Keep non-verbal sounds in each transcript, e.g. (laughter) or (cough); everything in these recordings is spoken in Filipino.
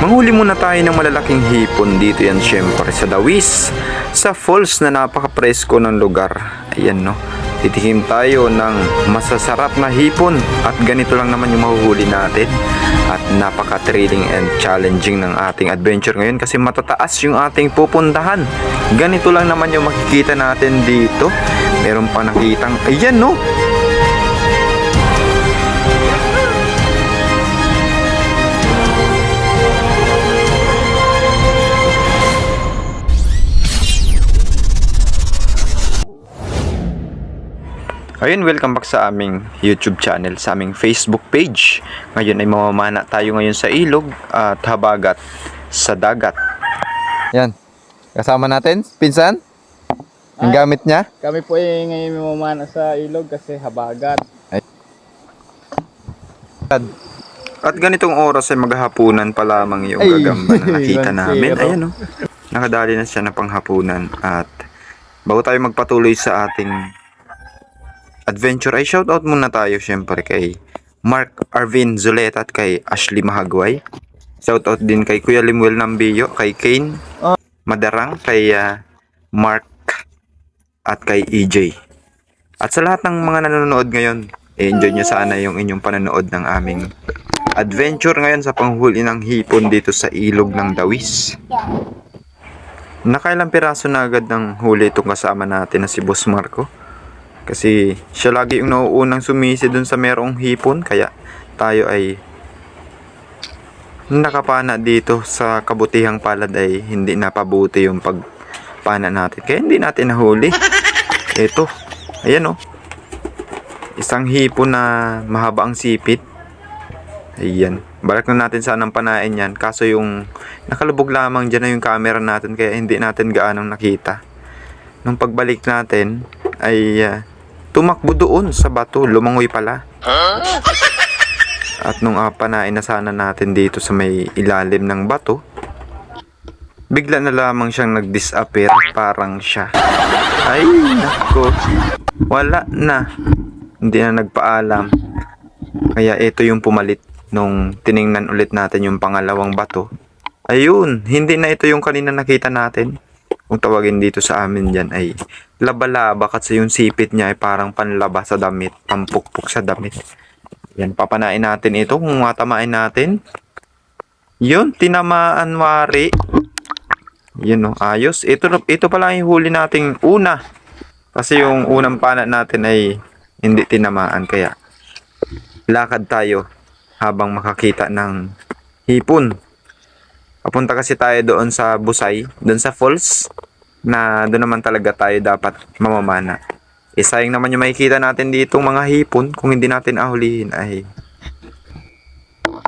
Manghuli muna tayo ng malalaking hipon dito yan syempre sa Dawis. Sa falls na napaka-presko ng lugar. Ayan no. Titikim tayo ng masasarap na hipon at ganito lang naman yung mahuhuli natin. At napaka-thrilling and challenging ng ating adventure ngayon kasi matataas yung ating pupuntahan. Ganito lang naman yung makikita natin dito. Meron pa nakitang, ayan no, Ayun, welcome back sa aming YouTube channel, sa aming Facebook page. Ngayon ay mamamana tayo ngayon sa ilog at habagat sa dagat. Yan. Kasama natin, pinsan? Ang gamit niya? Kami po ay ngayon mamamana sa ilog kasi habagat. At ganitong oras ay maghahapunan pa lamang yung Ay, gagamba na (laughs) nakita namin. Ayan o. Nakadali na siya ng panghapunan. At bago tayo magpatuloy sa ating adventure, ay shoutout muna tayo syempre kay Mark Arvin Zuleta at kay Ashley Mahagway. Shoutout din kay Kuya Limuel Nambiyo, kay Kane. Madarang, kay ah, Mark at kay EJ. At sa lahat ng mga nanonood ngayon, enjoy nyo sana yung inyong panonood ng aming adventure ngayon sa panghuli ng hipon dito sa ilog ng Dawis. Nakailang piraso na agad ng huli itong kasama natin na si Boss Marco. Kasi siya lagi yung nauunang sumisi dun sa merong hipon kaya tayo ay nakapana dito sa kabutihang palad ay hindi napabuti yung pagpana natin. Kaya hindi natin nahuli. (laughs) Ito. Ayan oh. Isang hipon na mahaba ang sipit. Ayan. Balak na natin sanang panain yan. Kaso yung nakalubog lamang dyan na yung camera natin kaya hindi natin gaanong nakita. Nung pagbalik natin ay ah, tumakbo doon sa bato. Lumangoy pala. At nung uh, panain na sana natin dito sa may ilalim ng bato, bigla na lamang siyang nag-disappear parang siya. Ay, nako. Wala na. Hindi na nagpaalam. Kaya ito yung pumalit nung tiningnan ulit natin yung pangalawang bato. Ayun, hindi na ito yung kanina nakita natin. Kung tawagin dito sa amin dyan ay laba-laba kasi yung sipit niya ay parang panlaba sa damit, pampukpok sa damit. Yan, papanain natin ito kung matamain natin. Yun, tinamaan wari. Yun, oh, ayos. Ito, ito pala yung huli nating una. Kasi yung unang pana natin ay hindi tinamaan. Kaya, lakad tayo habang makakita ng hipon. Papunta kasi tayo doon sa Busay, doon sa falls, na doon naman talaga tayo dapat mamamana. Eh, sayang naman yung makikita natin dito mga hipon kung hindi natin ahulihin ay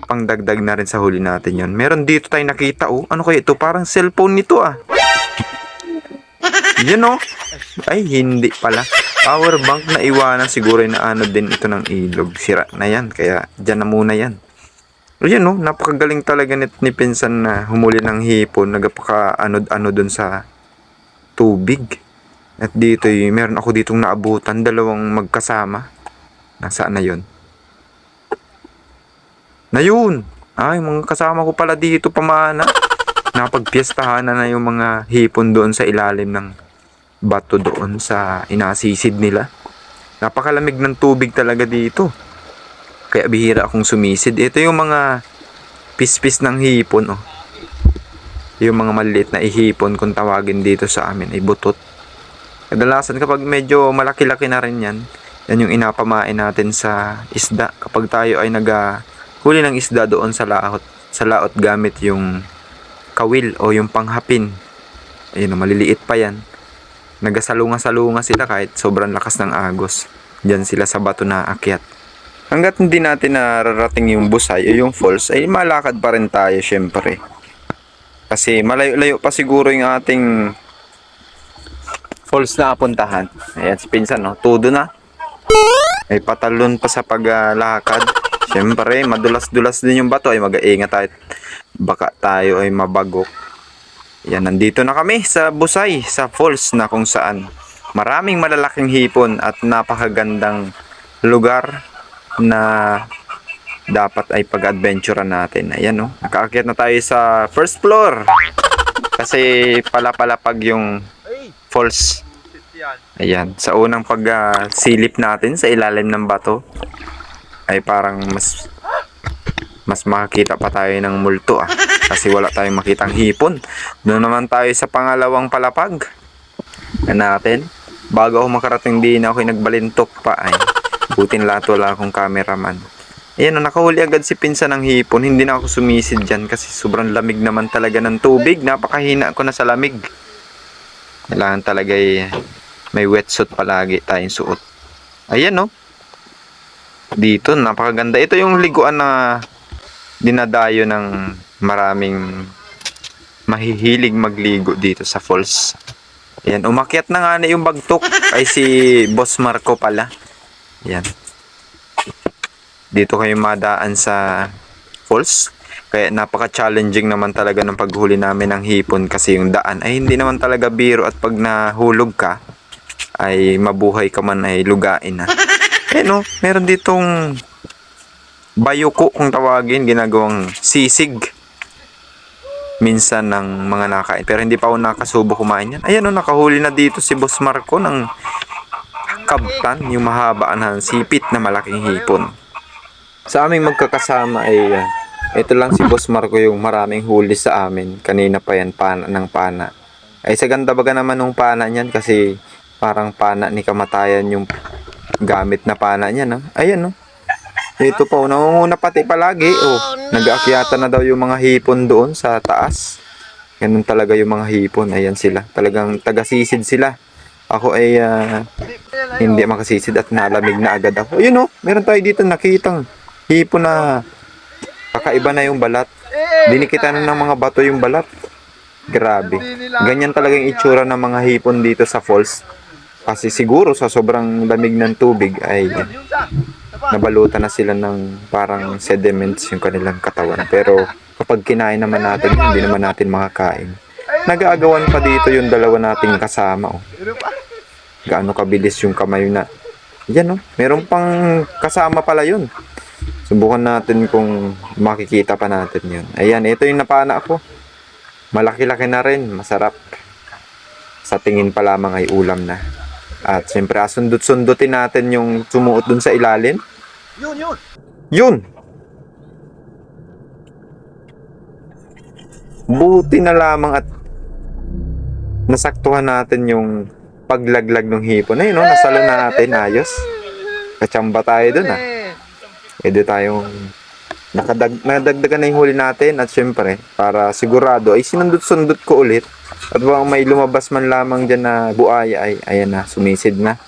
pangdagdag na rin sa huli natin yon. Meron dito tayo nakita oh. Ano kaya ito? Parang cellphone nito ah. Yun oh. Ay, hindi pala. Power bank na iwanan siguro na ano din ito ng ilog. Sira na yan. Kaya dyan na muna yan. Ayan oh, napakagaling talaga ni, ni Pinsan na humuli ng hipon. Nagpaka ano-ano dun sa tubig. At dito, eh, meron ako ditong naabutan, dalawang magkasama. Nasaan na yun? Na yun! Ay, mga kasama ko pala dito pamana. Napagpiestahan na na yung mga hipon doon sa ilalim ng bato doon sa inasisid nila. Napakalamig ng tubig talaga dito. Kaya bihira akong sumisid. Ito yung mga pispis ng hipon, oh. Yung mga maliit na ihipon kung tawagin dito sa amin ay butot. Kadalasan kapag medyo malaki-laki na rin yan, yan yung inapamain natin sa isda. Kapag tayo ay naghuli ng isda doon sa laot, sa laot gamit yung kawil o yung panghapin. Ayun, maliliit pa yan. Nagasalunga-salunga sila kahit sobrang lakas ng agos. Diyan sila sa bato na akyat. Hanggat hindi natin nararating yung busay o yung falls, ay malakad pa rin tayo syempre. Kasi malayo-layo pa siguro yung ating falls na apuntahan. Ayan, si Pinsan, no? Tudo na. Ay patalon pa sa paglakad. Siyempre, madulas-dulas din yung bato. Ay mag-aingat tayo. Baka tayo ay mabagok. Yan, nandito na kami sa Busay, sa falls na kung saan maraming malalaking hipon at napakagandang lugar na dapat ay pag-adventurean natin. Ayan no, nakaakyat na tayo sa first floor. Kasi pala-palapag yung falls. Ayan, sa unang pag-silip natin sa ilalim ng bato ay parang mas mas makakita pa tayo ng multo ah. Kasi wala tayong makitang hipon. Doon naman tayo sa pangalawang palapag. Yan natin. Bago ako makarating din ako nagbalintok pa ay. Butin lahat wala akong cameraman. Ayan, nakahuli agad si Pinsa ng hipon. Hindi na ako sumisid dyan kasi sobrang lamig naman talaga ng tubig. Napakahina ko na sa lamig. Kailangan talaga ay may wetsuit palagi tayong suot. Ayan no. Dito, napakaganda. Ito yung liguan na dinadayo ng maraming mahihilig magligo dito sa falls. Ayan, umakyat na nga na yung bagtok ay si Boss Marco pala. Ayan. Dito kayo madaan sa falls. Kaya napaka-challenging naman talaga ng paghuli namin ng hipon kasi yung daan ay hindi naman talaga biro at pag nahulog ka ay mabuhay ka man ay lugain na. Eh no, meron ditong bayuko kung tawagin, ginagawang sisig minsan ng mga nakain. Pero hindi pa ako nakasubo kumain yan. Ayan o, nakahuli na dito si Boss Marco ng kabtan, yung mahaba na sipit na malaking hipon. Sa aming magkakasama ay uh, ito lang si Boss Marco yung maraming huli sa amin. Kanina pa yan, pana ng pana. Ay sa ganda baga naman nung pana niyan kasi parang pana ni kamatayan yung gamit na pana niya. No? Ayan no. Ito po, nangunguna pati palagi. Oh, nag-aakyata na daw yung mga hipon doon sa taas. Ganun talaga yung mga hipon. Ayan sila. Talagang tagasisid sila. Ako ay ah, hindi makasisid at nalamig na agad ako. Ayun oh, meron tayo dito nakitang hipon na kakaiba na yung balat. Dinikitan na ng mga bato yung balat. Grabe. Ganyan talaga yung itsura ng mga hipon dito sa falls. Kasi siguro sa sobrang lamig ng tubig ay nabalutan na sila ng parang sediments yung kanilang katawan. Pero kapag kinain naman natin, hindi naman natin makakain. Nag-aagawan pa dito yung dalawa nating kasama. Oh. Gaano kabilis yung kamay na. Yan oh, meron pang kasama pala yun. Subukan natin kung makikita pa natin yun. Ayan, ito yung napana ko. Malaki-laki na rin, masarap. Sa tingin pa lamang ay ulam na. At siyempre, asundot-sundutin natin yung sumuot dun sa ilalim. Yun, yun. Yun! Buti na lamang at nasaktuhan natin yung paglaglag ng hipon. Ayun, no? nasalo na natin. Ayos. Kachamba tayo dun, ah. Pwede tayong nakadag nadagdagan na yung huli natin at syempre para sigurado ay sinundot-sundot ko ulit at bang may lumabas man lamang dyan na buaya ay ayan na sumisid na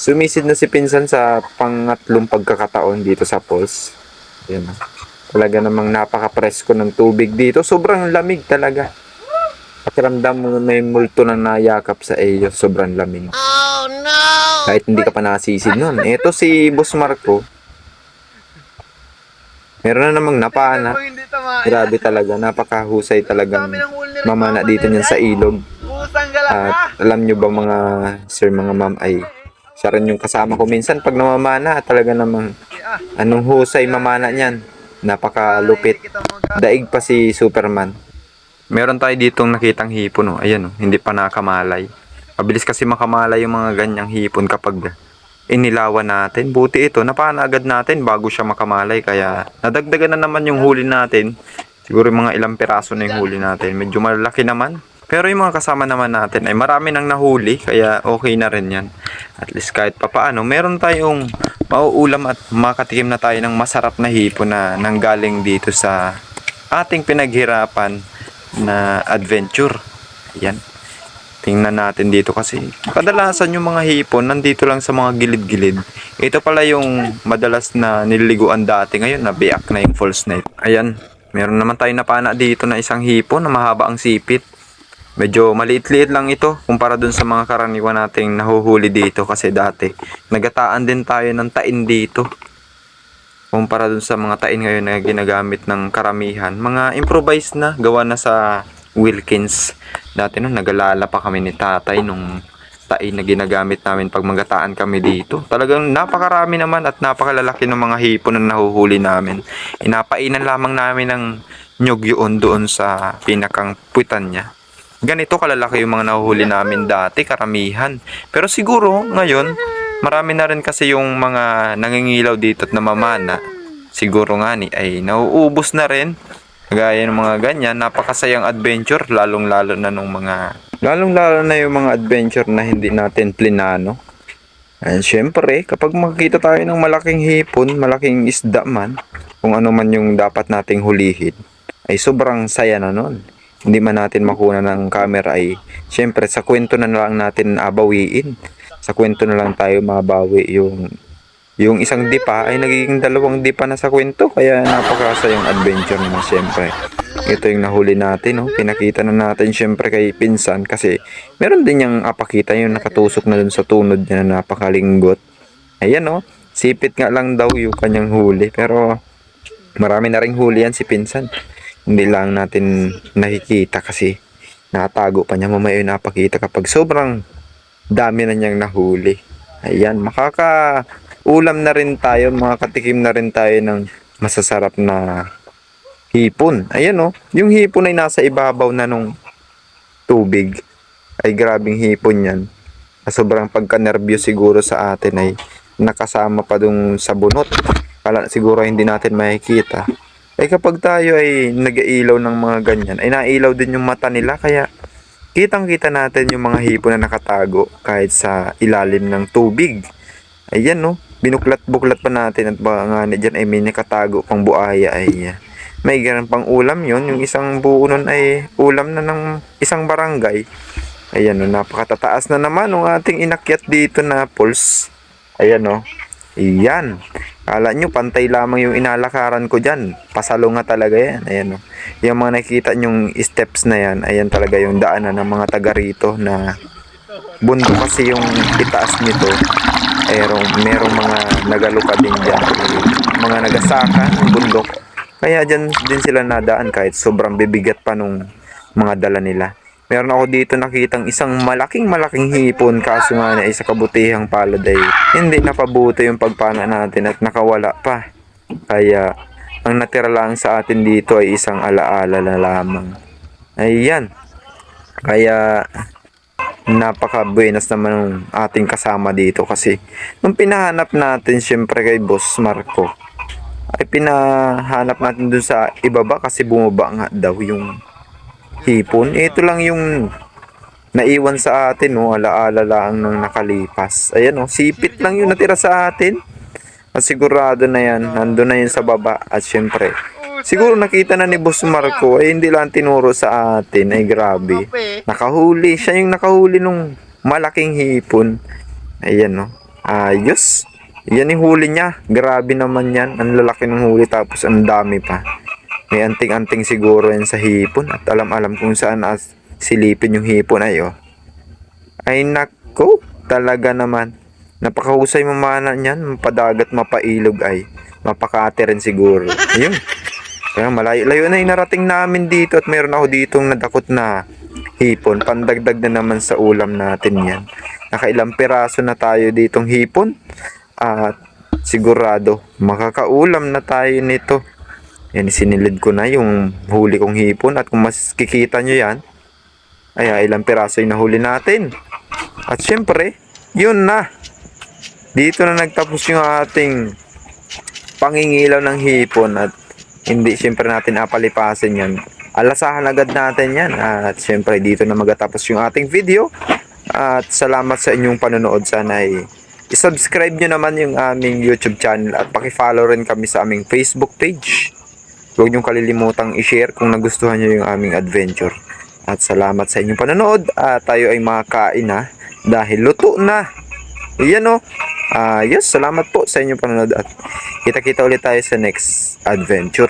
sumisid na si Pinsan sa pangatlong pagkakataon dito sa falls ayan na talaga namang napaka-presko ng tubig dito sobrang lamig talaga pakiramdam mo may multo na nayakap sa iyo sobrang lamig Oh, no! kahit hindi ka pa nasisid nun eto si Boss Marco meron na namang napana. Grabe talaga, napakahusay talagang mamana dito niyan sa ilog. At alam nyo ba mga sir, mga ma'am ay siya rin yung kasama ko minsan pag namamana talaga namang anong husay mamana niyan. Napakalupit. Daig pa si Superman. Meron tayo ditong nakitang hipon oh. Ayan oh, hindi pa nakamalay. Mabilis kasi makamalay yung mga ganyang hipon kapag inilawan natin. Buti ito, napana agad natin bago siya makamalay. Kaya nadagdagan na naman yung huli natin. Siguro yung mga ilang piraso na yung huli natin. Medyo malaki naman. Pero yung mga kasama naman natin ay marami nang nahuli. Kaya okay na rin yan. At least kahit papaano, meron tayong mauulam at makatikim na tayo ng masarap na hipon na nanggaling dito sa ating pinaghirapan na adventure. Ayan. Tingnan natin dito kasi kadalasan yung mga hipon nandito lang sa mga gilid-gilid. Ito pala yung madalas na nililiguan dati ngayon na biyak na yung false night. Ayan, meron naman tayo napana dito na isang hipon na mahaba ang sipit. Medyo maliit-liit lang ito kumpara dun sa mga karaniwan nating nahuhuli dito kasi dati nagataan din tayo ng tain dito. Kumpara dun sa mga tain ngayon na ginagamit ng karamihan. Mga improvised na, gawa na sa Wilkins. Dati nung nagalala pa kami ni tatay nung tae na ginagamit namin pag magataan kami dito. Talagang napakarami naman at napakalalaki ng mga hipon na nahuhuli namin. Inapainan lamang namin ng nyog doon sa pinakang puwitan niya. Ganito kalalaki yung mga nahuhuli namin dati, karamihan. Pero siguro ngayon, marami na rin kasi yung mga nangingilaw dito at namamana. Siguro nga ni ay nauubos na rin. Gaya ng mga ganyan, napakasayang adventure, lalong-lalo na nung mga... Lalong-lalo na yung mga adventure na hindi natin plinano. And syempre, kapag makikita tayo ng malaking hipon, malaking isda man, kung ano man yung dapat nating hulihin, ay sobrang saya na nun. Hindi man natin makuna ng camera ay, syempre, sa kwento na lang natin abawiin. Sa kwento na lang tayo mabawi yung yung isang dipa ay nagiging dalawang dipa na sa kwento kaya napakasayang adventure na syempre ito yung nahuli natin no? pinakita na natin syempre kay pinsan kasi meron din yung apakita yung nakatusok na dun sa tunod niya na napakalinggot. Ayan no? Sipit nga lang daw yung kanyang huli pero marami na ring huli yan si pinsan. Hindi lang natin nakikita kasi natago pa niya. Mamaya yung napakita kapag sobrang dami na niyang nahuli ayan makaka ulam na rin tayo, mga katikim na rin tayo ng masasarap na hipon. Ayan oh, yung hipon ay nasa ibabaw na nung tubig. Ay grabing hipon yan. Na Sobrang pagka-nervous siguro sa atin ay nakasama pa dun sa bunot. Kala siguro hindi natin makikita. Ay kapag tayo ay nag-iilaw ng mga ganyan, ay nailaw din yung mata nila kaya kitang kita natin yung mga hipon na nakatago kahit sa ilalim ng tubig. Ayan no, binuklat-buklat pa natin at baka nga na dyan ay may nakatago pang buaya ay uh, may ganun pang ulam yon yung isang buo nun ay ulam na ng isang barangay. Ayan no, napakatataas na naman ng ating inakyat dito na pulse. Ayan no, iyan. Kala nyo, pantay lamang yung inalakaran ko dyan. Pasalo nga talaga yan. Ayan no. Yung mga nakikita nyong steps na yan, ayan talaga yung daanan ng mga taga rito na bundok kasi yung itaas nito merong, merong mga nagaluka din dyan mga nagasaka bundok kaya dyan din sila nadaan kahit sobrang bibigat pa nung mga dala nila meron ako dito nakitang isang malaking malaking hipon kaso nga na isa kabutihang palad ay hindi napabuto yung pagpana natin at nakawala pa. Kaya ang natira lang sa atin dito ay isang alaala na lamang. Ayan. Kaya napaka-buenas naman ng ating kasama dito kasi nung pinahanap natin syempre kay Boss Marco ay pinahanap natin dun sa ibaba kasi bumaba nga daw yung hipon. Ito lang yung naiwan sa atin no, alaala lang nung nakalipas. Ayan no, sipit lang yung natira sa atin. At sigurado na yan, nandun na yun sa baba at syempre Siguro nakita na ni Boss Marco ay hindi lang tinuro sa atin ay grabe. Nakahuli. Siya yung nakahuli nung malaking hipon. Ayan no. Ayos. Yan yung huli niya. Grabe naman yan. Ang lalaki ng huli tapos ang dami pa. May anting-anting siguro yan sa hipon. At alam-alam kung saan as silipin yung hipon ay oh. Ay nako. Talaga naman. Napakahusay mamana niyan. Mapadagat, mapailog ay. Mapakate rin siguro. Ayun. Kaya malayo-layo na yung narating namin dito at meron ako ditong nadakot na hipon. Pandagdag na naman sa ulam natin yan. Nakailang piraso na tayo ditong hipon. At sigurado makakaulam na tayo nito. Yan, sinilid ko na yung huli kong hipon. At kung mas kikita nyo yan, ay ah, ilang piraso yung nahuli natin. At syempre, yun na. Dito na nagtapos yung ating pangingilaw ng hipon at hindi syempre natin apalipasin yan. Alasahan agad natin yan. At syempre dito na magatapos yung ating video. At salamat sa inyong panonood. Sana ay isubscribe nyo naman yung aming YouTube channel at pakifollow rin kami sa aming Facebook page. Huwag nyo kalilimutang i-share kung nagustuhan nyo yung aming adventure. At salamat sa inyong panonood. At tayo ay makakain na dahil luto na. Yan o. Ah, yes, salamat po sa inyong panonood at kita-kita ulit tayo sa next adventure.